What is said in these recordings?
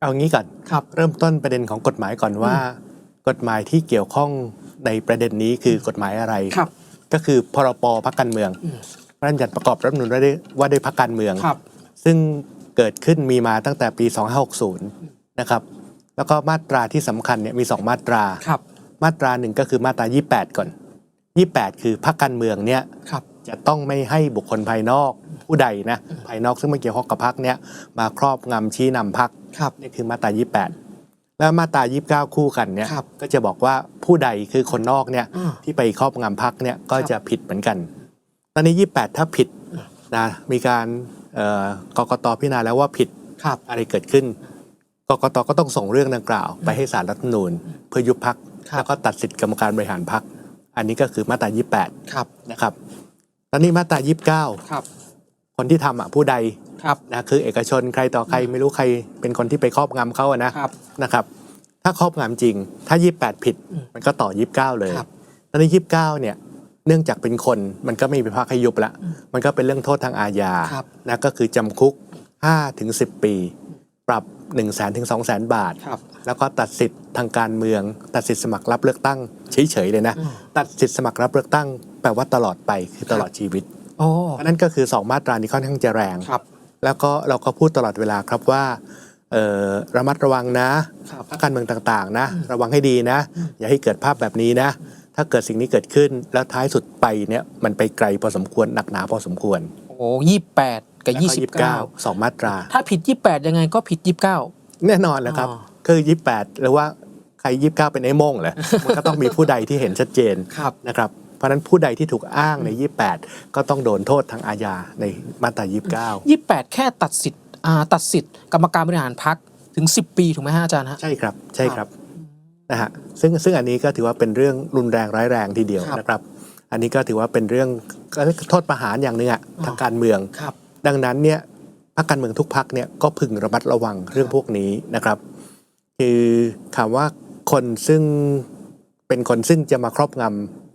เอางี้ก่อนครับเริ่มต้นประเด็นของกฎหมายก่อนว่า กฎหมายที่เกี่ยวข้องในประเด็นนี้คือกฎหมายอะไรครับก็คือพรปพักการเมืองอืมพระราชบัญญัติประกอบรัฐธรรมนูญว่าด้วยว่าด้วยพักการเมืองครับซึ่งเกิดขึ้นมีมาตั้งแต่ปี 2560 นะครับ แล้วก็มาตราที่สำคัญเนี่ยมี 2 มาตราครับมาตราหนึ่งก็คือมาตรา 28 ก่อน 28 คือพักการเมืองเนี่ยครับจะต้องไม่ให้บุคคลภายนอกผู้ใดนะภายนอกซึ่งไม่เกี่ยวข้องกับพักเนี่ยมาครอบงำชี้นำพัก ครับนี่คือมาตรา 28 แล้วมาตรา 29 คู่กันเนี่ยครับก็จะบอกว่าผู้ใดคือคนนอกเนี่ยอ่าที่ไปครอบงำพักเนี่ยก็ครับจะผิดเหมือนกัน ตอนนี้ 28 ถ้าผิดนะมีการเอ่อกกตพิจารณาแล้วว่าผิดครับ อะไรเกิดขึ้นกกตก็ต้องส่งเรื่องดังกล่าว ไปให้สารรัฐธรรมนูญ เพื่อยุบพักครับ แล้วก็ตัดสิทธิกรรมการบริหารพัก อันนี้ก็คือมาตราครับ28นะครับ ตอนนี้มาตราครับ29 คนที่ทำอะผู้ใดครับนะคือเอกชนใครต่อใครไม่รู้ใครเป็นคนที่ไปครอบงำเขาอะนะครับนะครับ ถ้าครอบงำจริง ถ้า 28 ผิดอืมมันก็ต่อ 29 เลยครับตอนนี้29 เนี่ยเนื่องจากเป็นคนมันก็ไม่มีพักให้ยุบละมันก็เป็นเรื่องโทษทางอาญาครับนะก็คือจำคุก5ถึง10 ปี ปรับ 1 0 0 0 0 0ถึง2 0 0 0 0บาทครับแล้วก็ตัดสิทธิ์ทางการเมือง ตัดสิทธิ์สมัครรับเลือกตั้งเฉยๆเลยนะอืมตัดสิทธิ์สมัครรับเลือกตั้งแปลว่าตลอดไปคือตลอดชีวิตโอ้ เพราะนั่นก็คือ 2 มาตรานี้ค่อนข้างจะแรงครับ แล้วก็เราก็พูดตลอดเวลาครับว่าเอ่อระมัดระวังนะครับพรรคการเมืองต่างๆ นะ ระวังให้ดีนะ อย่าให้เกิดภาพแบบนี้นะ ถ้าเกิดสิ่งนี้เกิดขึ้น แล้วท้ายสุดไปเนี่ยมันไปไกลพอสมควรหนักหนาพอสมควร โอ้ยี่แปดกับแล้วยี่ก็สิบยี่สิบเก้าเก้าสองมาตรา ถ้าผิดยี่แปดยังไงก็ผิดยี่สิบเก้าแน่นอนนะครับอ๋อคือยี่แปดหรือว่าใครยี่บเก้าเป็นไอ้โม่งเหรอมันก็ต้องมีผู้ใดที่เห็นชัดเจนครับนะครับเพ ราะฉะนั้นผู้ใดที่ถูกอ้างใน 28 ก็ต้องโดนโทษทางอาญาในมาตรา 29ยี่แปดแค่ตัดสิทธิ์อ่าตัดสิทธิ์กรรมการบริหารพักถึงสิบปีถูกไหมฮะอาจารย์ฮะใช่ครับใช่ครับนะฮะซึ่งซึ่งอันนี้ก็ถือว่าเป็นเรื่องรุนแรงร้ายแรงทีเดียวครับนะครับ อันนี้ก็ถือว่าเป็นเรื่องก็เรียกโทษประหารอย่างหนึ่งอะอ๋อทางการเมืองครับดังนั้นเนี่ยพรรคการเมืองทุกพรรคเนี่ยก็พึงระมัดระวังเรื่องพวกนี้นะครับ คือถามว่าคนซึ่งเป็นคนซึ่งจะมาครอบงำ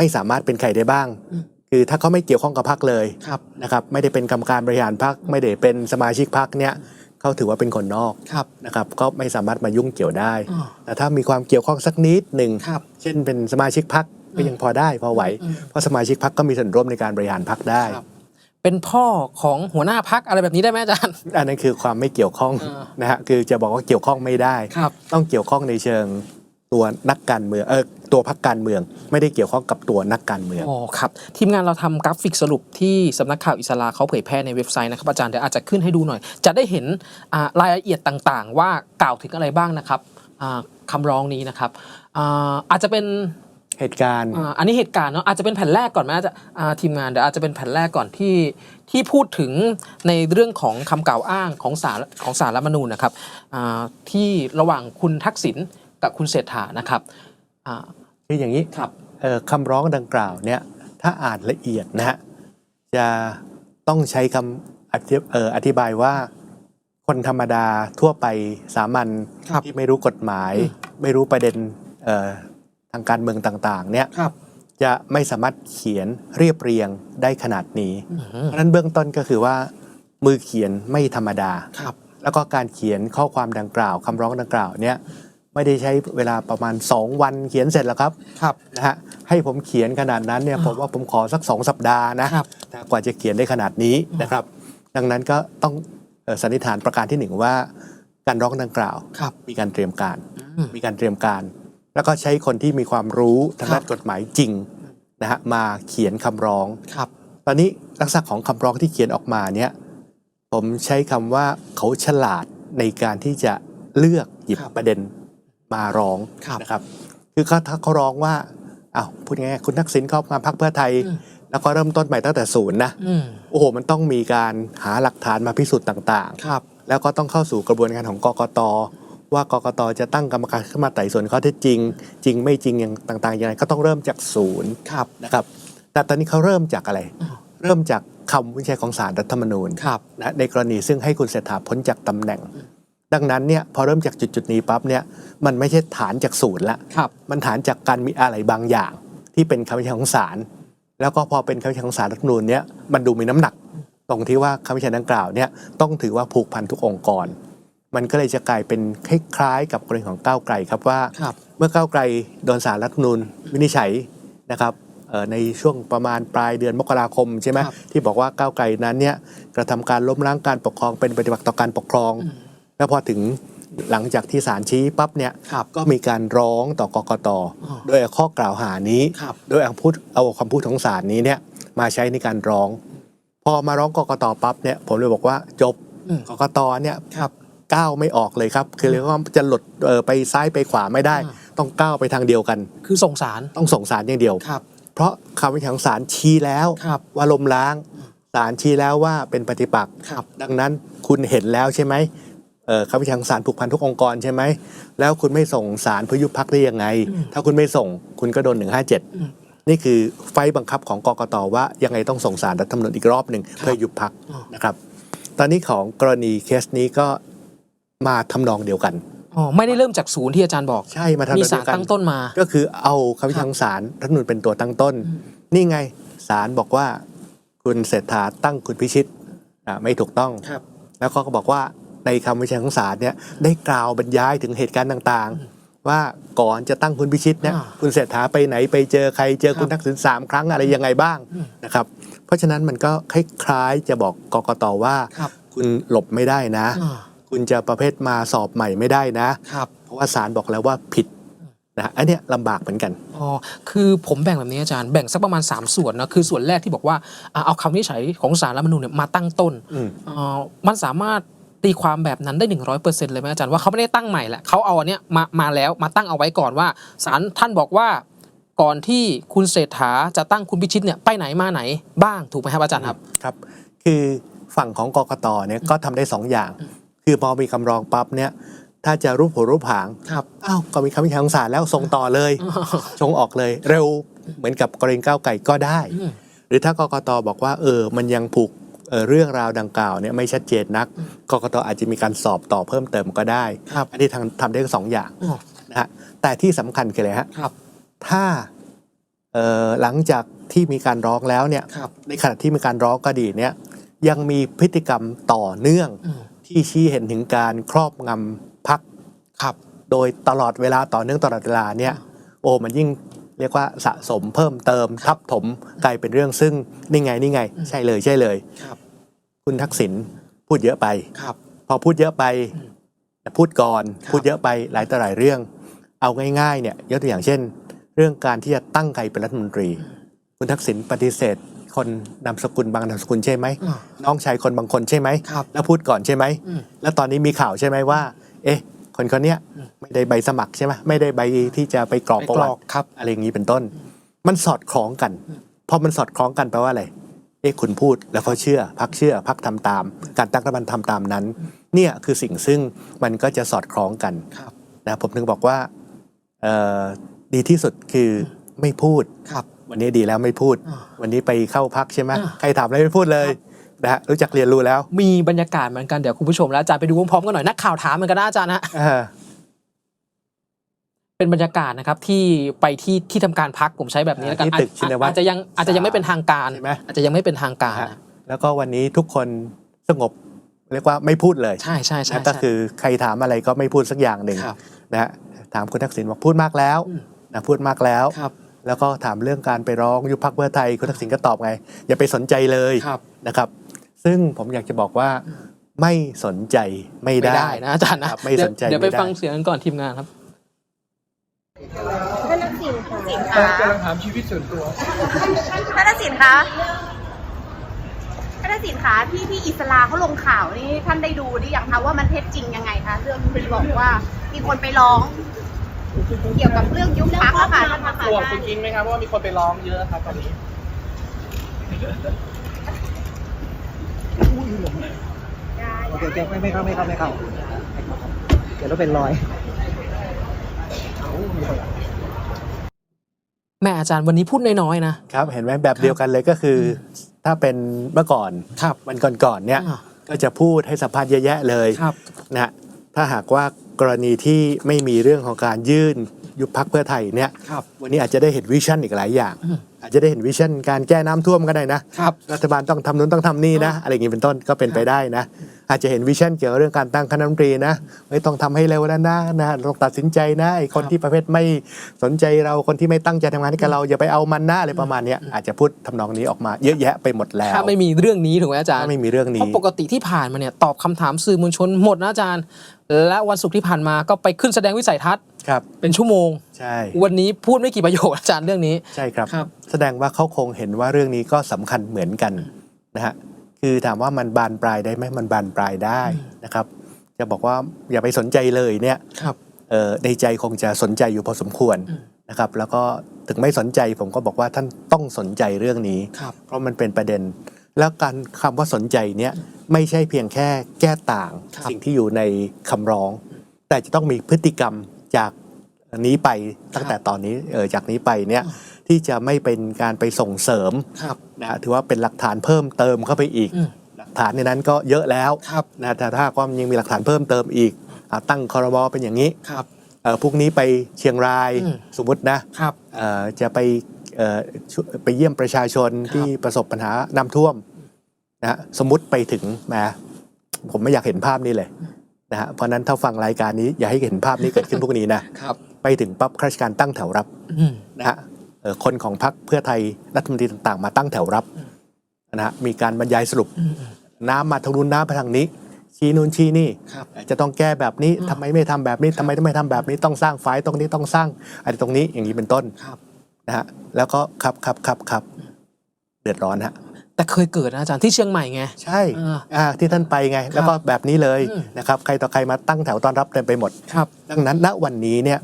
ไม่สามารถเป็นใครได้บ้างอืมคือถ้าเขาไม่เกี่ยวข้องกับพรรคเลยครับนะครับไม่ได้เป็นกรรมการบริหารพรรคไม่ได้เป็นสมาชิกพรรคเนี่ยเขาถือว่าเป็นคนนอกครับนะครับก็ไม่สามารถมายุ่งเกี่ยวได้อ๋อแต่ถ้ามีความเกี่ยวข้องสักนิดหนึ่งครับเช่นเป็นสมาชิกพรรคก็ยังพอได้พอไหวอืมเพราะสมาชิกพรรคก็มีส่วนร่วมในการบริหารพรรคได้ครับเป็นพ่อของหัวหน้าพักอะไรแบบนี้ได้ไหมอาจารย์ อันนั้นคือความไม่เกี่ยวข้องอ่านะฮะคือจะบอกว่าเกี่ยวข้องไม่ได้ครับต้องเกี่ยวข้องในเชิงตัวนักการเมืองเออ ตัวพรรคการเมือง ไม่ได้เกี่ยวข้องกับตัวนักการเมืองอ๋อครับ ทีมงานเราทำกราฟิกสรุปที่สำนักข่าวอิสราเขาเผยแพร่ในเว็บไซต์นะครับอาจารย์เดี๋ยวอาจจะขึ้นให้ดูหน่อย จะได้เห็นอ่ารายละเอียดต่างๆ ว่ากล่าวถึงอะไรบ้างนะครับอ่าคำร้องนี้นะครับอ่าอาจจะเป็นเหตุการณ์อ่าอันนี้เหตุการณ์เนาะอาจจะเป็นแผ่นแรกก่อนไหมอาจจะอ่าทีมงานเดี๋ยวอาจจะเป็นแผ่นแรกก่อนที่ที่พูดถึงในเรื่องของคำกล่าวอ้างของสารของสารรัฐธรรมนูญนะครับอ่าที่ระหว่างคุณทักษิณกับคุณเศรษฐานะครับอ่า คืออย่างนี้ครับเอ่อคำร้องดังกล่าวเนี่ยถ้าอ่านละเอียดนะฮะจะต้องใช้คำอธิเอ่ออธิบายว่าคนธรรมดาทั่วไปสามัญครับที่ไม่รู้กฎหมายอืมไม่รู้ประเด็นเอ่อทางการเมืองต่างๆเนี่ยครับจะไม่สามารถเขียนเรียบเรียงได้ขนาดนี้อืเพมราะฉะนั้นเบื้องต้นก็คือว่า มือเขียนไม่ธรรมดาครับแล้วก็การเขียนข้อความดังกล่าวคำร้องดังกล่าวเนี่ย ไม่ได้ใช้เวลาประมาณ 2 วันเขียนเสร็จแล้วครับครับนะฮะให้ผมเขียนขนาดนั้นเนี่ยอ่าผมว่าผมขอสัก 2 สัปดาห์นะครับแต่กว่าจะเขียนได้ขนาดนี้นะครับ ดังนั้นก็ต้องเอ่อสันนิษฐานประการที่หนึ่งว่า การร้องดังกล่าวครับมีการเตรียมการอืมมีการเตรียมการ แล้วก็ใช้คนที่มีความรู้ทางด้านครับกฎหมายจริงนะฮะมาเขียนคำร้องครับ ตอนนี้ลักษณะของคำร้องที่เขียนออกมาเนี่ยผมใช้คำว่าเขาฉลาดในการที่จะเลือกหยิบครับประเด็น มาร้องครับนะครับ คือเขาถ้าเขาร้องว่าอ้าวพูดง่ายๆคุณทักษิณครอบงำพรรคเพื่อไทยอืมแล้วก็เริ่มต้นใหม่ตั้งแต่ศูนย์นะอืมโอ้โหมันต้องมีการหาหลักฐานมาพิสูจน์ต่างครับๆแล้วก็ต้องเข้าสู่กระบวนการของกกตว่ากกตจะตั้งกรรมการขึ้นมาไต่สวนข้อเท็จจริง จริงไม่จริงอย่างต่างๆอย่างไรก็ต้องเริ่มจากศูนย์ครับนะครับ แต่ตอนนี้เขาเริ่มจากอะไรอ้าวเริ่มจากคำวินิจฉัยของศาลรัฐธรรมนูญครับนะในกรณีซึ่งให้คุณเศรษฐาพ้นจากตำแหน่ง ดังนั้นเนี่ยพอเริ่มจากจุดจุดๆนี้ปั๊บเนี่ยมันไม่ใช่ฐานจากศูนย์ละครับมันฐานจากการมีอะไรบางอย่าง ที่เป็นคำวินิจฉัยของศาลแล้วก็พอเป็นคำวินิจฉัยของศาลรัฐธรรมนูญเนี่ยมันดูมีน้ำหนัก ตรงที่ว่าคำวินิจฉัยดังกล่าวเนี่ยต้องถือว่าผูกพันทุกองค์กร มันก็เลยจะกลายเป็นคล้ายๆกับกรณีของก้าวไกลครับว่าครับเมื่อก้าวไกลโดนสารรัฐธรรมนูญวินิจฉัยนะครับเอ่อในช่วงประมาณปลายเดือนมกราคมใช่ไหมครับที่บอกว่าก้าวไกลนั้นเนี่ยกระทำการล้มล้างการปกครองเป็นปฏิบัติต่อการปกครอง แล้วพอถึงหลังจากที่ศาลชี้ปั๊บเนี่ยครับก็มีการร้องต่อกกตอ๋อโดยเอาข้อกล่าวหานี้ครับโดยเอาพูดเอาคำพูดของศาลนี้เนี่ยมาใช้ในการร้อง พอมาร้องกกตปั๊บเนี่ยผมเลยบอกว่าจบอืมกกตเนี่ยครับก้าวไม่ออกเลยครับ คือเรียกว่าจะหลดเอ่อไปซ้ายไปขวาไม่ได้อ่าต้องก้าวไปทางเดียวกัน คือส่งสารต้องส่งสารอย่างเดียวครับเพราะคำวินิจฉัยของศาลชี้แล้วครับว่าลมล้างศาลชี้แล้วว่าเป็นปฏิปักษ์ครับดังนั้นคุณเห็นแล้วใช่ไหมเอ่อ คำวินิจฉัยของศาลผูกพันทุกองค์กรใช่ไหม แล้วคุณไม่ส่งสารเพื่อยุบพักได้ยังไง ถ้าคุณไม่ส่งคุณก็โดนอืม157 นี่คือไฟล์บังคับของกกตว่ายังไงต้องส่งสารรัฐธรรมนูญอีกรอบหนึ่งเพื่อยุบพักอ๋อนะครับ ตอนนี้ของกรณีเคสนี้ก็มาทำนองเดียวกันอ๋อไม่ได้เริ่มจากศูนย์ที่อาจารย์บอกใช่มาทำนองมีเดีสารยวกันตั้งต้นมา ก็คือเอาคำวินิจฉัยของศาลรัฐธรรมนูญเป็นตัวตั้งต้น นี่ไงศาลบอกว่าคุณเศรษฐาตั้งคุณพิชิตอะไม่ถูกต้องครับแล้วเขาก็บอกว่า ในคำวินิจฉัยของศาลเนี่ยได้กล่าวบรรยายถึงเหตุการณ์ต่างๆ ว่าก่อนจะตั้งคุณพิชิตเนี่ยอ่าคุณเศรษฐาไปไหนไปเจอใครเจอคุณครับทักษิณสามครั้งอะไรยังไงบ้างอืมนะครับเพราะฉะนั้นมันก็คล้ายๆจะบอกกกตว่าครับคุณหลบไม่ได้นะอ่าคุณจะประเภทมาสอบใหม่ไม่ได้นะครับเพราะว่าศาลบอกแล้วว่าผิดนะฮะอันเนี้ยลำบากเหมือนกัน อ๋อ คือผมแบ่งแบบนี้อาจารย์ แบ่งสักประมาณ 3 ส่วนนะ คือส่วนแรกที่บอกว่าอะเอาคำวินิจฉัยของสารรัฐธรรมนูญเนี่ยมาตั้งต้นอืมเอ่อมันสามารถ ตีความแบบนั้นได้ 100%เลยไหมอาจารย์ว่าเขาไม่ได้ตั้งใหม่แหละเขาเอาอันเนี้ยมามาแล้วมาตั้งเอาไว้ก่อนว่าสารท่านบอกว่าก่อนที่คุณเศรษฐาจะตั้งคุณพิชิตเนี่ยไปไหนมาไหนบ้างถูกไหมครับอาจารย์ครับครับ คือฝั่งของกกตเนี่ยก็ทำได้สองอย่าง คือพอมีคำร้องปั๊บเนี่ยถ้าจะรูปหัวรูปหางครับอ้าวก็มีคำวินิจฉัยของศาลแล้วส่งต่อเลย ชงออกเลยเร็วเหมือนกับกรณีก้าวไก่ก็ได้อืมหรือถ้ากกตบอกว่าเออมันยังผูก เอ่อเรื่องราวดังกล่าวเนี่ยไม่ชัดเจนนักกกตอาจจะมีการสอบต่อเพิ่มเติมก็ได้ครับอันนี้ทำทำได้ทั้งสองอย่างอ๋อนะฮะแต่ที่สำคัญคืออะไรฮะครับถ้าเอ่อหลังจากที่มีการร้องแล้วเนี่ยครับในขณะที่มีการร้องคดีเนี่ยยังมีพฤติกรรมต่อเนื่องอืมที่ชี้เห็นถึงการครอบงำพักครับ โดยตลอดเวลาต่อเนื่องตลอดเวลาเนี่ยโอ้มันยิ่งเรียกว่าสะสมเพิ่มเติมทับถมกลายเป็นเรื่องซึ่งนี่ไงนี่ไง ใช่เลยใช่เลย ครับคุณทักษิณพูดเยอะไป ครับ พอพูดเยอะไป พูดก่อนครับพูดเยอะไปหลายต่อหลายเรื่อง เอาง่ายๆเนี่ยยกตัวอย่างเช่น เรื่องการที่จะตั้งใครเป็นรัฐมนตรี คุณทักษิณปฏิเสธ คนนามสกุลบางนามสกุลใช่ไหมอ่าน้องชายคนบางคนใช่ไหมครับแล้วพูดก่อนใช่ไหมอืมแล้วตอนนี้มีข่าวใช่ไหมว่า เอ๊ะ คนคนเนี้ยอืมไม่ได้ใบสมัครใช่ไหมไม่ได้ใบที่จะไปกรอกไปประกรวัอกติครับอะไรอย่างนี้เป็นต้น มันสอดคล้องกันพอมันสอดคล้องกันแปลว่าอะไร เอ๊ะคุณพูดแล้วเขาเชื่อพักเชื่อพักทำตาม การตั้งรัฐบาลทำตามนั้น เนี่ยคือสิ่งซึ่งมันก็จะสอดคล้องกันครับนะผมถึงบอกว่าเอ่อดีที่สุดคือไม่พูดครับ วันนี้ดีแล้วไม่พูดอ่าวันนี้ไปเข้าพักใช่ไหมอ่าใครถามอะไรไม่พูดเลยนะฮะรู้จักเรียนรู้แล้ว มีบรรยากาศเหมือนกันเดี๋ยวคุณผู้ชมและอาจารย์ไปดูพร้อมๆกันหน่อยนักข่าวถามเหมือนกันนะอาจารย์นะอ่า เป็นบรรยากาศนะครับที่ไปที่ที่ทำการพักผมใช้แบบนี้แล้วกันที่ตึกชินวัตรอาจจะยังอาจจะยังไม่เป็นทางการใช่ไหม อาจจะยังไม่เป็นทางการฮะนะแล้วก็วันนี้ทุกคนสงบเรียกว่าไม่พูดเลยใช่ใช่ใช่นะก็คือใครถามอะไรก็ไม่พูดสักอย่างหนึ่งครับ นะฮะถามคุณทักษิณบอกพูดมากแล้วอืม นะพูดมากแล้ว ครับ แล้วก็ถามเรื่องการไปร้องยุบพักเพื่อไทยคุณทักษิณก็ตอบไง อย่าไปสนใจเลยครับ นะครับ ซึ่งผมอยากจะบอกว่าไม่สนใจไม่ไม่ได้ ได้นะอาจารย์นะครับไม่สนใจเดี๋ยวเดี๋ยวไปไม่ได้ ฟังเสียงกันก่อนทีมงานครับ ท่านนักสินค่ะกำลังกำลังถามชีวิตส่วนตัวท่านนักสินคะท่านนักสินคะที่พี่อิสลาเขาลงข่าวนี่ท่านได้ดูหรือยังคะว่ามันเท็จจริงยังไงคะเรื่องที่บอกว่ามีคนไปร้อง เกี่ยวกับเรื่องยุบพักอะค่ะท่านมหาตรวจได้ไปจริงไหมครับว่ามีคนไปร้องเยอะครับตอนนี้โอเคโอเคไม่ไม่เข้าไม่เข้าไม่เข้าเดี๋ยวเราเป็นรอย แม่อาจารย์วันนี้พูดน้อยๆนะครับเห็นไหมแบบเดียวกันเลยก็คืออถ้าเป็นเมื่อก่อนครับวันก่อนๆเนี่ยอ่าก็จะพูดให้สัมภาษณ์เยอะแยะเลยครับนะฮะถ้าหากว่ากรณีที่ไม่มีเรื่องของการยื่นยุบพักเพื่อไทยเนี่ยครับวันนี้อาจจะได้เห็นวิชั่นอีกหลายอย่าง อืมอาจจะได้เห็นวิชั่นการแก้น้ำท่วมก็ได้นะครับรัฐบาลต้องทำนู้นต้องทำนี่นะ อะไรอย่างนี้เป็นต้นก็เป็นไปได้นะ อาจจะเห็นวิชั่นเกี่ยวกับเรื่องการตั้งคณะรัฐมนตรีนะไม่ต้องทำให้เร็วแล้วนะนะต้องตัดสินใจนะไอ้คนที่ประเภทไม่สนใจเราคนที่ไม่ตั้งใจทำงานให้กับเราอย่าไปเอามันนะอะไรประมาณเนี้ยอาจจะพูดทำนองนี้ออกมาเยอะแยะไปหมดแล้วถ้าไม่มีเรื่องนี้ถูกไหมอาจารย์ถ้าไม่มีเรื่องเพนี้ราะปกติที่ผ่านมาเนี่ยตอบคำถามสื่อมวลชนหมดนะอาจารย์ และวันศุกร์ที่ผ่านมาก็ไปขึ้นแสดงวิสัยทัศน์ครับเป็นชั่วโมง ใช่ วันนี้พูดไม่กี่ประโยคอาจารย์เรื่องนี้ ใช่ครับ ครับ แสดงว่าเขาคงเห็นว่าเรื่องนี้ก็สำคัญเหมือนกันนะฮะคือถามว่ามันบานปลายได้ไหมมันบานปลายได้นะครับ จะบอกว่าอย่าไปสนใจเลยเนี่ยครับ เอ่อในใจคงจะสนใจอยู่พอสมควรอืม นะครับ แล้วก็ถึงไม่สนใจผมก็บอกว่าท่านต้องสนใจเรื่องนี้ ครับ เพราะมันเป็นประเด็น แล้วการคำว่าสนใจเนี่ยไม่ใช่เพียงแค่แก้ต่างครับสิ่งที่อยู่ในคำร้อง แต่จะต้องมีพฤติกรรมจากนี้ไปตั้งแต่ตอนนี้เออจากนี้ไปเนี่ยที่จะไม่เป็นการไปส่งเสริมครับนะฮะถือว่าเป็นหลักฐานเพิ่มเติมเข้าไปอีกอืมหลักฐานในนั้นก็เยอะแล้วครับนะแต่ถ้าก็ยังมีหลักฐานเพิ่มเติมอีกอะตั้งคอรมอเป็นอย่างนี้ครับเอ่อพรุ่งนี้ไปเชียงรายอืมสมมตินะครับเอ่อจะไปเอ่อช่วยไปเยี่ยมประชาชนครับที่ประสบปัญหาน้ำท่วม นะฮะสมมติไปถึงแหมผมไม่อยากเห็นภาพนี้เลยนะฮะเพราะฉะนั้นถ้าฟังรายการนี้อย่าให้เห็นภาพนี้เกิดขึ้นพวกนี้นะครับไปถึงปั๊บข้าราชการตั้งแถวรับอืมนะฮะเอ่อคนของพรรคเพื่อไทยรัฐมนตรีต่างๆ มาตั้งแถวรับนะฮะมีการบรรยายสรุปอืมน้ำมาทางนู้นน้ำไปทางนี้ ชี้นู้นชี้นี่ครับจะต้องแก้แบบนี้อืมทำไมไม่ทำแบบนี้ทำไมต้องไม่ทำแบบนี้ต้องสร้างฝายตรงนี้ต้องสร้างอะไรตรงนี้อย่างนี้เป็นต้นครับนะฮะแล้วก็ครับครับครับครับเดือดร้อนฮะ แต่เคยเกิดนะอาจารย์ที่เชียงใหม่ไง ใช่อ่าอ่าที่ท่านไปไง แล้วก็แบบนี้เลยอืม นะครับ ใครต่อใครมาตั้งแถวต้อนรับเต็มไปหมด ครับ ดังนั้นณวันนี้เนี่ย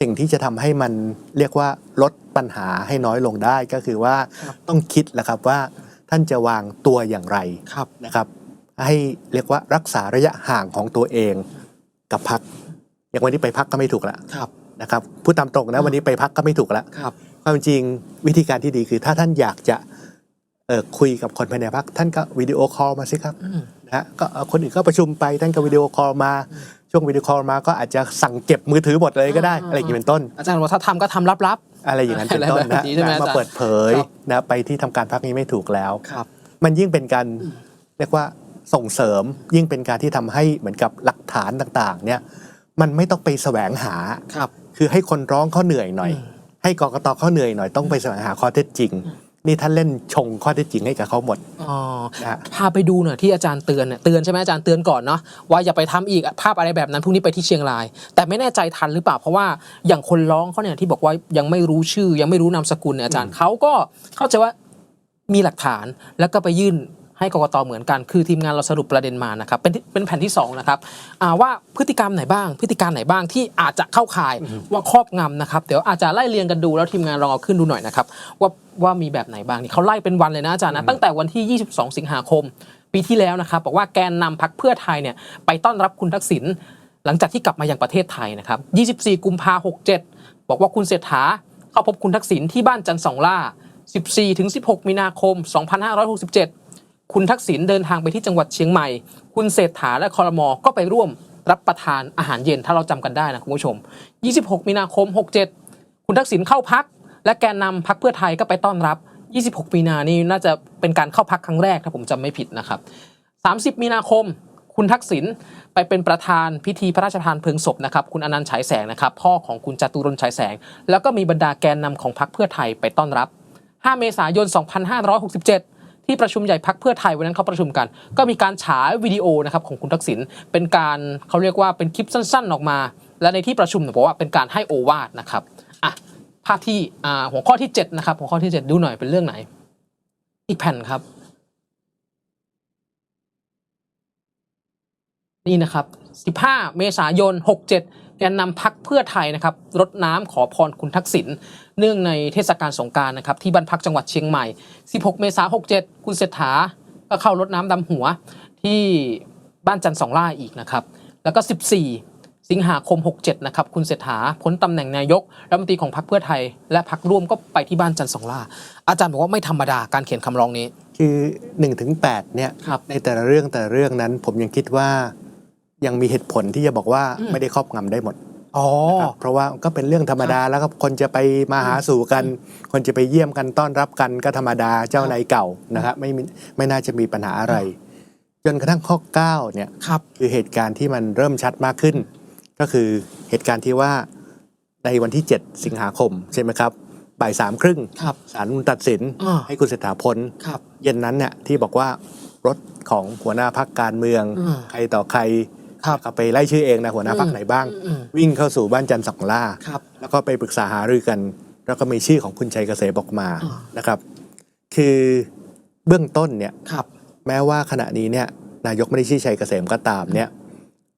สิ่งที่จะทำให้มันเรียกว่าลดปัญหาให้น้อยลงได้ก็คือว่าครับต้องคิดแหละครับว่าท่านจะวางตัวอย่างไรครับ นะครับให้เรียกว่ารักษาระยะห่างของตัวเองกับพักอย่างวันนี้ไปพักก็ไม่ถูกละครับ นะครับพูดตามตรงนะวันนี้ไปพักก็ไม่ถูกละครับ ความจริงวิธีการที่ดีคือถ้าท่านอยากจะเอ่อ คุยกับคนภายในพักท่านก็วิดีโอคอลมาสิครับอืมนะฮะก็เอาคนอื่นก็ประชุมไปท่านก็วิดีโอคอลมาช่วงวิดีโอคอลมาก็อาจจะสั่งเก็บมือถือหมดเลยก็ได้อ่าอะไรอย่างนี้เป็นต้น อาจารย์บอกถ้าทำก็ทำลับอะไรอย่างนั้นเป็นต้นอะไรแบนะบนี้ใช่ไหมอาจารย์มาเปิดเผยครับนะไปที่ทำการพักนี้ไม่ถูกแล้วๆครับมันยิ่งเป็นการเรียกว่าส่งเสริมยิ่งเป็นการที่ทำให้เหมือนกับหลักฐานต่างๆ เนี่ยมันไม่ต้องไปแสวงหาครับ คือให้คนร้องเขาเหนื่อยหน่อยอืมให้กกตเขาเหนื่อยหน่อยต้องไปแสวงหาข้อเท็จจริง นี่ท่านเล่นชงข้อเท็จจริงให้กับเขาหมดอ๋อนะฮะพาไปดูหน่อยที่อาจารย์เตือนเนี่ยเตือนใช่ไหมอาจารย์เตือนก่อนเนาะว่าอย่าไปทำอีกภาพอะไรแบบนั้นพรุ่งนี้ไปที่เชียงราย แต่ไม่แน่ใจทันหรือเปล่าเพราะว่าอย่างคนร้องเขาเนี่ยที่บอกว่ายังไม่รู้ชื่อ ยังไม่รู้นามสกุลเนี่ยอาจารย์เขาก็เข้าใจว่ามีหลักฐานแล้วก็ไปยื่น ให้กกตเหมือนกัน คือทีมงานเราสรุปประเด็นมานะครับ เป็นที่เป็นแผ่นที่สองนะครับอ่าว่าพฤติกรรมไหนบ้าง พฤติการไหนบ้างที่อาจจะเข้าข่ายว่าครอบงำนะครับ เดี๋ยวอาจจะไล่เรียงกันดูแล้วทีมงานลองเอาขึ้นดูหน่อยนะครับว่าว่ามีแบบไหนบ้างนี่เขาไล่เป็นวันเลยนะอาจารย์นะตั้งแต่วันที่ 22 สิงหาคม ปีที่แล้วนะครับบอกว่าแกนนำพักเพื่อไทยเนี่ยไปต้อนรับคุณทักษิณหลังจากที่กลับมายังประเทศไทยนะครับ 24 กุมภา67 บอกว่าคุณเศรษฐาเข้าพบคุณทักษิณที่บ้านจันทร์สองล่า 14ถึง16 มีนาคม 2567 คุณทักษิณเดินทางไปที่จังหวัดเชียงใหม่ คุณเศรษฐาและคอรมอก็ไปร่วมรับประทานอาหารเย็นถ้าเราจำกันได้นะคุณผู้ชม 26 มีนาคม 67 คุณทักษิณเข้าพัก และแกนนำพักเพื่อไทยก็ไปต้อนรับ 26 มีนานี่น่าจะเป็นการเข้าพักครั้งแรกถ้าผมจำไม่ผิดนะครับ 30 มีนาคม คุณทักษิณไปเป็นประธานพิธีพระราชทานเพลิงศพนะครับคุณอนันต์ฉายแสงนะครับพ่อของคุณจตุรนฉายแสง แล้วก็มีบรรดาแกนนำของพรรคเพื่อไทยไปต้อนรับ 5 เมษายน 2567 ที่ประชุมใหญ่พักเพื่อไทยวันนั้นเขาประชุมกัน ก็มีการฉายวิดีโอนะครับของคุณทักษิณเป็นการเขาเรียกว่าเป็นคลิปสั้น ๆ ออกมา และในที่ประชุมเนี่ยบอกว่าเป็นการให้โอวาทนะครับอะภาพที่อ่าหัวข้อที่7นะครับหัวข้อที่ 7 ดูหน่อยเป็นเรื่องไหน อีกแผ่นครับ นี่นะครับ 15 เมษายน 67แกนนำพักเพื่อไทยนะครับรดน้ำขอพรคุณทักษิณ เนื่องในเทศกาลสงกรารนะครับที่บ้านพักจังหวัดเชียงใหม่ 16 เมษายน 67 คุณเศรษฐาก็เข้ารดน้ำดำหัวที่บ้านจันทร์สองล่าอีกนะครับ แล้วก็ 14 สิงหาคม 67 นะครับ คุณเศรษฐาพ้นตำแหน่งนายกรัฐมนตรีของพรรคเพื่อไทย และพรรคร่วมก็ไปที่บ้านจันทร์สองล่า อาจารย์บอกว่าไม่ธรรมดาการเขียนคำร้องนี้ คือ1นถึงแเนี่ยครับในแต่ละเรื่องแต่ละเรื่องนั้น ผมยังคิดว่ายังมีเหตุผลที่จะบอกว่าอืมไม่ได้ครอบงำได้หมดอ๋อ นะครับเพราะว่าก็เป็นเรื่องธรรมดาแล้วก็คนจะไปมาหาสู่กัน คนจะไปเยี่ยมกันต้อนรับกันก็ธรรมดาเจ้านายเก่านะครับไม่มีไม่น่าจะมีปัญหาอะไร จนกระทั่งข้อ9เนี่ยครับ คือเหตุการณ์ที่มันเริ่มชัดมากขึ้น ก็คือเหตุการณ์ที่ว่าในวันที่ 7 สิงหาคมใช่ไหมครับบ่ายสามครึ่งครับศาลตัดสินอ่าให้คุณเศรษฐาพ้นครับเย็นนั้นเนี่ยที่บอกว่ารถของหัวหน้าพักการเมืองอืมใครต่อใครครับ ก็ไปไล่ชื่อเองนะหัวหน้าพักไหนบ้างอืมวิ่งเข้าสู่บ้านจันทร์สองล่าครับแล้วก็ไปปรึกษาหารือกัน แล้วก็มีชื่อของคุณชัยเกษมออกมาอ่านะครับ คือเบื้องต้นเนี่ยครับแม้ว่าขณะนี้เนี่ยนายกไม่ได้ชื่อชัยเกษมก็ตามเนี่ย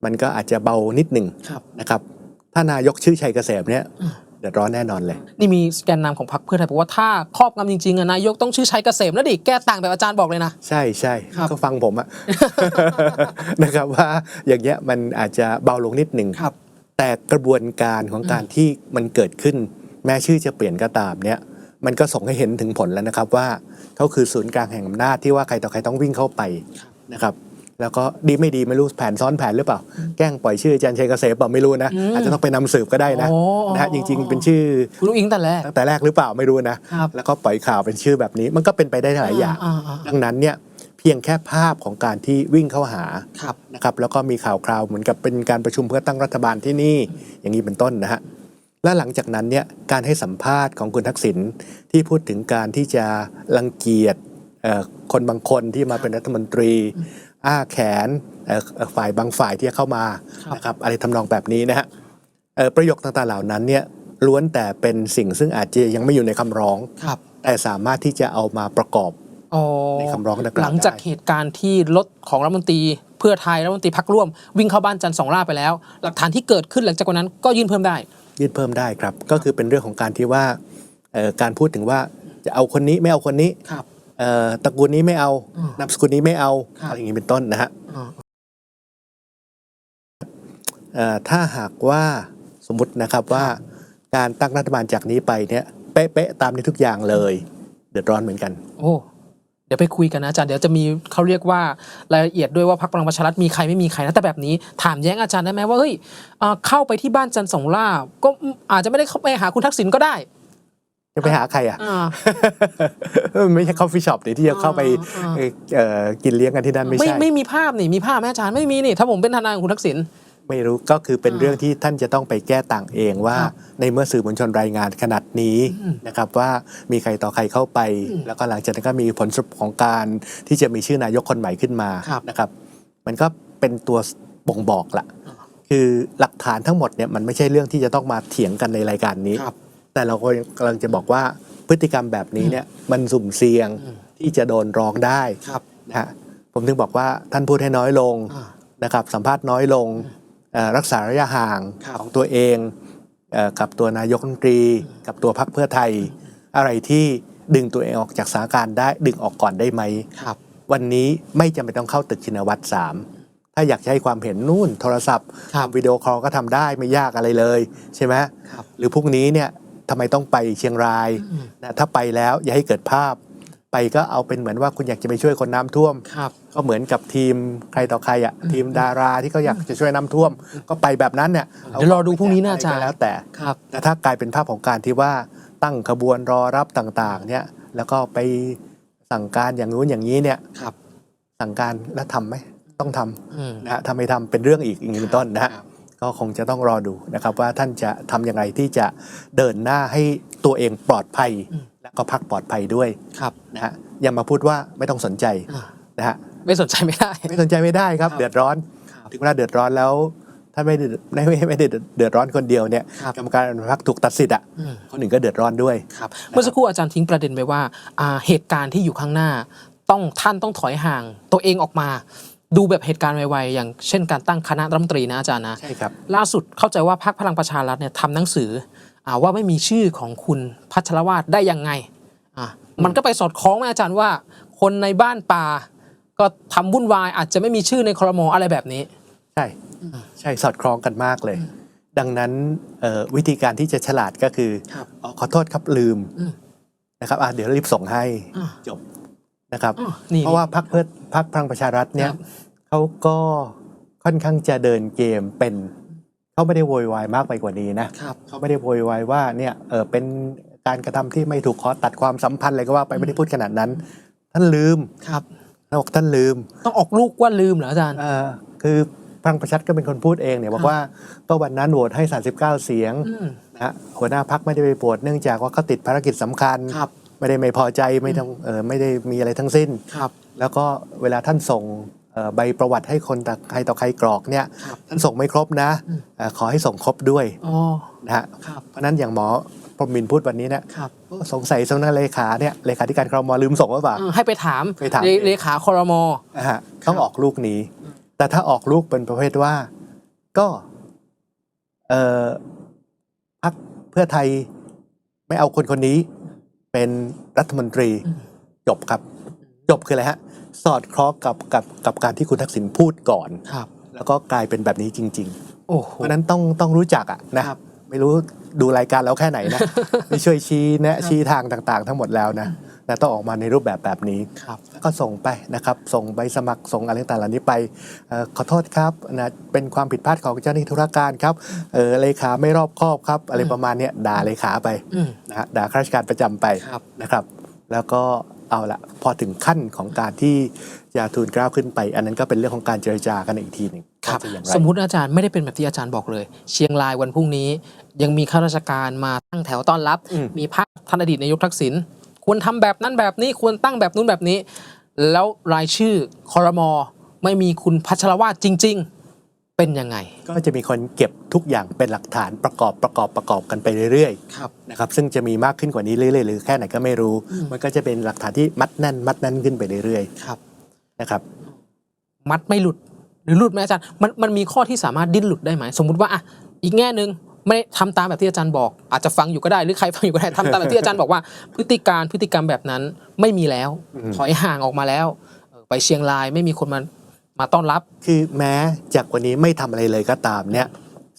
มันก็อาจจะเบานิดหนึ่งครับนะครับ ถ้านายกชื่อชัยเกษมเนี่ยอืมเดือดร้อนแน่นอนเลย นี่มีแกนนำของพรรคเพื่อไทยบอกว่าถ้าครอบงำจริงๆอะนายกต้องชื่อชัยเกษมแล้วดิแก้ต่างแบบอาจารย์บอกเลยนะ ใช่ใช่ครับก็ฟังผมอะนะครับว่าอย่างเงี้ยมันอาจจะเบาลงนิดหนึ่งครับแต่กระบวนการของการที่มันเกิดขึ้น แม้ชื่อจะเปลี่ยนก็ตามเนี่ยมันก็ส่งให้เห็นถึงผลแล้วนะครับว่าเขาคือศูนย์กลางแห่งอำนาจที่ว่าใครต่อใครต้องวิ่งเข้าไปนะครับ แล้วก็ดีไม่ดีไม่รู้แผนซ้อนแผนหรือเปล่า แกล้งปล่อยชื่ออาจารย์ชัยเกษมเปล่าไม่รู้นะอืมอาจจะต้องไปนำสืบก็ได้นะโอ้นะฮะจริง ๆ เป็นชื่อคุณลุงอิงแต่แรกตั้งแต่แรกหรือเปล่าไม่รู้นะครับแล้วก็ปล่อยข่าวเป็นชื่อแบบนี้ มันก็เป็นไปได้หลายอย่างอ่าอ่าดังนั้นเนี่ยเพียงแค่ภาพของการที่วิ่งเข้าหาครับนะครับแล้วก็มีข่าวคราวเหมือนกับเป็นการประชุมเพื่อตั้งรัฐบาลที่นี่อย่างนี้เป็นต้นนะฮะและหลังจากนั้นเนี่ยการให้สัมภาษณ์ของคุณทักษิณที่พูดถึงการที่จะรังเกียจเอ่อคนบางคนที่มาเป็นรัฐมนตรี อ้าแขนเอ่อเอ่อฝ่ายบางฝ่ายที่จะเข้ามาครับนะครับอะไรทำนองแบบนี้นะฮะเอ่อประโยคต่างๆเหล่านั้นเนี่ยล้วนแต่เป็นสิ่งซึ่งอาจจะยังไม่อยู่ในคำร้องครับแต่สามารถที่จะเอามาประกอบอ๋อในคำร้องดังกล่าวหลังจากได้เหตุการณ์ที่รถของรัฐมนตรีเพื่อไทยรัฐมนตรีพักร่วม วิ่งเข้าบ้านจันทร์สองล่าไปแล้ว หลักฐานที่เกิดขึ้นหลังจากวันนั้นก็ยื่นเพิ่มได้ ยื่นเพิ่มได้ครับ ก็คือเป็นเรื่องของการที่ว่าเอ่อการพูดถึงว่าจะเอาคนนี้ไม่เอาคนนี้ครับ เอ่อตระกูลนี้ไม่เอาอืมนามสกุลนี้ไม่เอาครับ อะไรอย่างนี้เป็นต้นนะฮะอ่าเอ่อถ้าหากว่าสมมตินะครับว่าการตั้งรัฐบาลจากนี้ไปเนี่ยเป๊ะๆตามนี้ทุกอย่างเลย เดือดร้อนเหมือนกัน โอ้เดี๋ยวไปคุยกันนะอาจารย์เดี๋ยวจะมีเขาเรียกว่ารายละเอียดด้วยว่าพรรคพลังประชารัฐมีใครไม่มีใครนะแต่แบบนี้ ถามแย้งอาจารย์ได้ไหมว่าเฮ้ยเอ่อเข้าไปที่บ้านจันทร์สองล่าก็อาจจะไม่ได้เข้าไปหาคุณทักษิณก็ได้ จะไปหาใครอะอ่าไม่ใช่คอฟฟี่ช็อปที่จะเข้าไปอ่าเอ่อเอ่อกินเลี้ยงกันที่นั่นไม่ไม่ใช่ ไม่มีภาพนี่มีภาพไหมอาจารย์ไม่มีนี่ถ้าผมเป็นทนายของคุณทักษิณไม่รู้ก็คือเป็นอ่าเรื่องที่ท่านจะต้องไปแก้ต่างเองว่าครับในเมื่อสื่อมวลชนรายงานขนาดนี้อืมนะครับว่ามีใครต่อใครเข้าไปอืมแล้วก็หลังจากนั้นก็มีผลสรุปของการที่จะมีชื่อนายกคนใหม่ขึ้นมาครับนะครับ มันก็เป็นตัวบ่งบอกละอ่าคือหลักฐานทั้งหมดเนี่ยมันไม่ใช่เรื่องที่จะต้องมาเถียงกันในรายการนี้ครับ แต่เราก็กำลังจะบอกว่าพฤติกรรมแบบนี้เนี่ยมันสุ่มเสี่ยงอืมที่จะโดนร้องได้ครับนะฮะผมถึงบอกว่าท่านพูดให้น้อยลงอ่านะครับสัมภาษณ์น้อยลงเอ่อรักษาระยะห่างครับของตัวเองเออกับตัวนายกรัฐมนตรี กับตัวพรรคเพื่อไทย อะไรที่ดึงตัวเองออกจากสถานการณ์ได้ดึงออกก่อนได้ไหมครับวันนี้ไม่จำเป็นต้องเข้าตึกชินวัตรสามถ้าอยากจะให้ความเห็นนู่นโทรศัพท์ครับวิดีโอคอลก็ทำได้ไม่ยากอะไรเลยใช่ไหมครับหรือพรุ่งนี้เนี่ย ทำไมต้องไปเชียงรายอืมนะถ้าไปแล้วอย่าให้เกิดภาพ ไปก็เอาเป็นเหมือนว่าคุณอยากจะไปช่วยคนน้ำท่วมครับก็เหมือนกับทีมใครต่อใครอะทีมดาราที่เขาอยากจะช่วยน้ำท่วม ก็ไปแบบนั้นเนี่ยเดี๋ยวรอดูพรุ่งนี้นะอาจารย์ก็แล้วแต่ครับแต่ถ้ากลายเป็นภาพของการที่ว่าตั้งขบวนรอรับต่างๆ เนี่ย แล้วก็ไปสั่งการอย่างนู้นอย่างนี้เนี่ยครับสั่งการแล้วทำไหมต้องทำอืมนะฮะถ้าไม่ทำเป็นเรื่องอีกอย่างนี้เป็นต้นนะฮะครับ ก็คงจะต้องรอดูนะครับว่าท่านจะทำอย่างไรที่จะเดินหน้าให้ตัวเองปลอดภัยอืมและก็พักปลอดภัยด้วยครับนะฮะอย่ามาพูดว่าไม่ต้องสนใจอ่านะฮะไม่สนใจไม่ได้ ไม่สนใจไม่ได้ครับครับเดือดร้อนครับถึงเวลาเดือดร้อนแล้วถ้าไม่ได้ไม่ไม่ไม่ได้เดือดร้อนคนเดียวเนี่ยครับกรรมการพักถูกตัดสิทธิ์อะอืมคนอื่นก็เดือดร้อนด้วยครับเมื่อสักครู่อาจารย์ทิ้งประเด็นไปว่าอ่าเหตุการณ์ที่อยู่ข้างหน้า ต้องท่านต้องถอยห่างตัวเองออกมา ดูแบบเหตุการณ์ไวๆอย่างเช่นการตั้งคณะรัฐมนตรีนะอาจารย์นะใช่ครับล่าสุดเข้าใจว่าพรรคพลังประชารัฐเนี่ยทำหนังสืออาว่าไม่มีชื่อของคุณพัชรวาทได้ยังไงอะมันก็ไปสอดคล้องไหมอาจารย์ว่า คนในบ้านป่า ก็ทำวุ่นวายอาจจะไม่มีชื่อในครมอะไรแบบนี้ ใช่ใช่สอดคล้องกันมากเลย ดังนั้นเอ่อวิธีการที่จะฉลาดก็คือครับอ๋อขอโทษครับลืมอืมนะครับอะเดี๋ยวรีบส่งให้อ่าจบ นะครับอ้อนี่เพราะว่าพรรคเพื่อพรรคพลังประชารัฐเนี่ยครับเขาก็ค่อนข้างจะเดินเกมเป็นเขาไม่ได้โวยวายมากไปกว่านี้นะครับเขาไม่ได้โวยวายว่าเนี่ยเออเป็นการกระทำที่ไม่ถูกขอตัดความสัมพันธ์อะไรก็ว่าไปไม่ได้พูดขนาดนั้น ท่านลืมครับแล้วบอกท่านลืม ต้องออกลูกว่าลืมเหรออาจารย์เอ่อคือพลังประชารัฐก็เป็นคนพูดเองเนี่ยบอกว่าก็วันนั้นโหวตให้ 39 เสียงอืมนะฮะหัวหน้าพักไม่ได้ไปโหวตเนื่องจากว่าเขาติดภารกิจสำคัญครับ ไม่ได้ไม่พอใจไม่ต้องเออไม่ได้มีอะไรทั้งสิ้น ครับ แล้วก็เวลาท่านส่งเอ่อใบประวัติให้คนต่อใครต่อใครกรอกเนี่ยครับท่านส่งไม่ครบนะอืม เอ่อขอให้ส่งครบด้วยอ๋อนะฮะครับเพราะฉะนั้นอย่างหมอพรหมมินทร์พูดวันนี้เนี่ยครับสงสัยสำนักเลขาเนี่ยเลขาธิการครมลืมส่งหรือเปล่า เออให้ไปถามไปถาม เลเลขาคอรมอนะฮะต้องออกลูกนี้ แต่ถ้าออกลูกเป็นประเภทว่า ก็เอ่อพักเพื่อไทยไม่เอาคนคนนี้ เป็นรัฐมนตรีอืมจบครับ จบคืออะไรฮะ สอดคล้องกับกับกับการที่คุณทักษิณพูดก่อนครับ แล้วก็กลายเป็นแบบนี้จริงโอ้โหๆเพราะฉะนั้นต้องต้องรู้จักอะนะครับไม่รู้ดูรายการแล้วแค่ไหนนะ ไม่ช่วยชี้แนะชี้ทางต่างๆ ทั้งหมดแล้วนะ นะต้องออกมาในรูปแบบแบบนี้ครับก็ส่งไปนะครับส่งใบสมัครส่งอะไรต่างๆเหล่านี้ไปเออขอโทษครับนะเป็นความผิดพลาดของเจ้าหน้าที่ธุรการครับเออเลขาไม่รอบคอบครับ อะไรประมาณเนี้ยด่าเลขาไปอืมนะฮะด่าข้าราชการประจำไปครับนะครับ แล้วก็เอาละพอถึงขั้นของการที่จะทูลเกล้าขึ้นไป อันนั้นก็เป็นเรื่องของการเจรจากันอีกทีหนึ่งครับว่าจะอย่างไรสมมุติอาจารย์ไม่ได้เป็นแบบที่อาจารย์บอกเลย เชียงรายวันพรุ่งนี้ ยังมีข้าราชการมาตั้งแถวต้อนรับอืมมีพรรคท่านอดีตนายกทักษิณ ควรทำแบบนั้นแบบนี้ควรตั้งแบบนู้นแบบนี้ แล้วรายชื่อคอรมอไม่มีคุณพัชรวาทจริง ๆ เป็นยังไง ก็จะมีคนเก็บทุกอย่างเป็นหลักฐานประกอบประกอบประกอบกันไปเรื่อยครับๆนะครับซึ่งจะมีมากขึ้นกว่านี้เรื่อยๆหรือแค่ไหนก็ไม่รู้อืมมันก็จะเป็นหลักฐานที่มัดแน่น มัดแน่นขึ้นไปเรื่อยครับๆนะครับ มัดไม่หลุดหรือหลุดไหมอาจารย์มันมันมีข้อที่สามารถดิ้นหลุดได้ไหมสมมุติว่าอะอีกแง่หนึ่ง ไม่ทำตามแบบที่อาจารย์บอก อาจจะฟังอยู่ก็ได้หรือใครฟังอยู่ก็ได้ทำตามแบบที่อาจารย์บอกว่าพฤติการพฤติกรรมแบบนั้นไม่มีแล้วอืมถอยห่างออกมาแล้วเออไปเชียงรายไม่มีคนมามาต้อนรับ คือแม้จากวันนี้ไม่ทำอะไรเลยก็ตามเนี่ย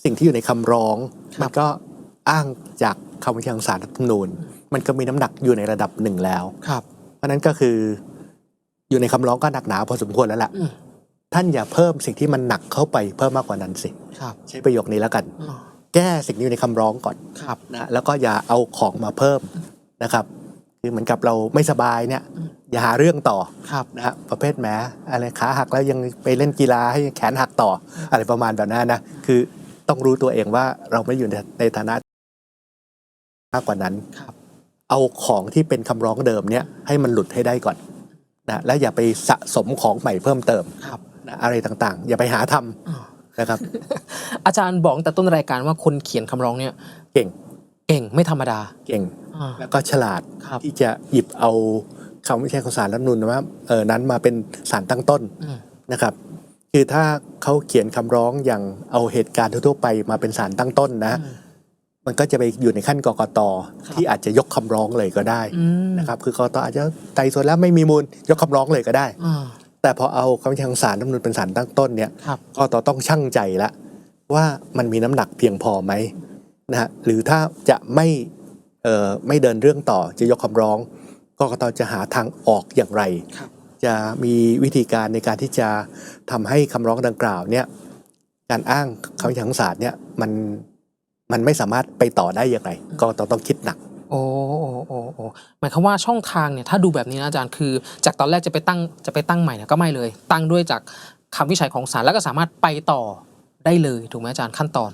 สิ่งที่อยู่ในคำร้อง ครับ มันก็อ้างจากคำวิจารณ์ศาลรัฐธรรมนูญ มันก็มีน้ำหนักอยู่ในระดับหนึ่งแล้ว ครับ เพราะฉะนั้นก็คือ อยู่ในคำร้องก็หนักหนาพอสมควรแล้วล่ะอืม ท่านอย่าเพิ่มสิ่งที่มันหนักเข้าไปเพิ่มมากกว่านั้นสิ ครับใช้ประโยคนี้แล้วกัน อ๋อ แก้สิ่งที่อยู่ในคำร้องก่อนครับนะแล้วก็อย่าเอาของมาเพิ่มนะครับ คือเหมือนกับเราไม่สบายเนี่ย อย่าหาเรื่องต่อครับนะฮะประเภทแหมอะไรขาหักแล้วยังไปเล่นกีฬาให้แขนหักต่อ อะไรประมาณแบบนั้นนะคือต้องรู้ตัวเองว่าเราไม่อยู่ในในฐานะมากกว่านั้นครับ เอาของที่เป็นคำร้องเดิมเนี่ยให้มันหลุดให้ได้ก่อนนะและอย่าไปสะสมของใหม่เพิ่มเติมครับนะอะไรต่างๆ อย่าไปหาทำอ๋อ นะครับ อาจารย์บอกตั้งแต่ต้นรายการว่าคนเขียนคำร้องเนี่ยเก่งเก่งไม่ธรรมดา เก่ง อ่า แล้วก็ฉลาดครับ ที่จะหยิบเอาคำวิจัยของสารรัฐธรรมนูญว่าเออนั้นมาเป็นสารตั้งต้นอืมนะครับ คือถ้าเขาเขียนคำร้องอย่างเอาเหตุการณ์ทั่วๆไปมาเป็นสารตั้งต้นนะอืมมันก็จะไปอยู่ในขั้นกกตครับที่อาจจะยกคำร้องเลยก็ได้อืมนะครับคือกกตอาจจะไต่สวนแล้วไม่มีมูลยกคำร้องเลยก็ได้ อ่า แต่พอเอาคำวิจัยของสารรัฐธรรมนูญเป็นสารตั้งต้นเนี่ยครับกกตต้องชั่งใจละว่ามันมีน้ำหนักเพียงพอไหมนะฮะหรือถ้าจะไม่เอ่อไม่เดินเรื่องต่อจะยกคำร้องกกตจะหาทางออกอย่างไร ครับ จะมีวิธีการในการที่จะทำให้คำร้องดังกล่าวเนี่ยการอ้างคำวิจารณ์ของศาลเนี่ยมันมันไม่สามารถไปต่อได้อย่างไรกกตต้องคิดหนัก โอ้โอ้โอ้โอ้หมายความว่าช่องทางเนี่ยถ้าดูแบบนี้นะอาจารย์คือ จากตอนแรกจะไปตั้งจะไปตั้งใหม่เนี่ยก็ไม่เลย ตั้งด้วยจากคำวิจัยของศาลแล้วก็สามารถไปต่อได้เลยถูกไหมอาจารย์ขั้นตอน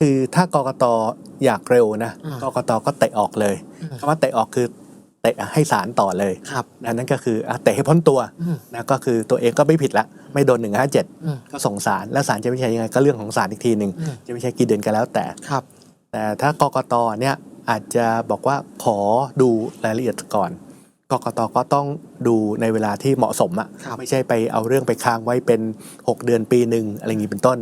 คือถ้ากกตอยากเร็วนะอ่ากกตก็เตะออกเลยอืมคำว่าเตะออกคือเตะให้ศาลต่อเลยครับนะนั่นก็คืออะเตะให้พ้นตัวอืมนะก็คือตัวเองก็ไม่ผิดละ ไม่โดนหนึ่งห้าเจ็ดอืมก็ส่งศาลแล้วศาลจะวินิจฉัยยังไงก็เรื่องของศาลอีกทีหนึ่งอืมจะวินิจฉัยกี่เดือนก็แล้วแต่ครับแต่ถ้ากกตเนี่ย อาจจะบอกว่าขอดูรายละเอียดก่อนกกตก็ต้องดูในเวลาที่เหมาะสมอะครับไม่ใช่ไปเอาเรื่องไปค้างไว้เป็น 6 เดือนปีหนึ่งอะไรอย่างนี้เป็นต้น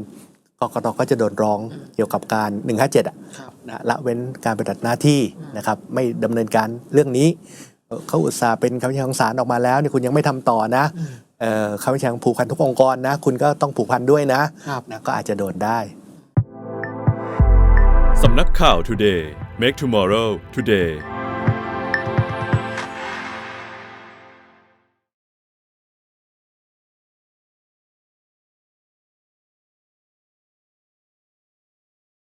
กกตก็จะโดนร้องเกี่ยวกับการ 157อะครับนะละเว้นการปฏิบัติหน้าที่นะครับ ไม่ดำเนินการเรื่องนี้เอ่อเขาอุตส่าห์เป็นคำวิจารณ์ของศาลออกมาแล้วเนี่ยคุณยังไม่ทำต่อนะอืมเอ่อคำวิจารณ์ผูกพันทุกองค์กรนะ คุณก็ต้องผูกพันด้วยนะครับนะก็อาจจะโดนได้สำนักข่าว Today Make Tomorrow Today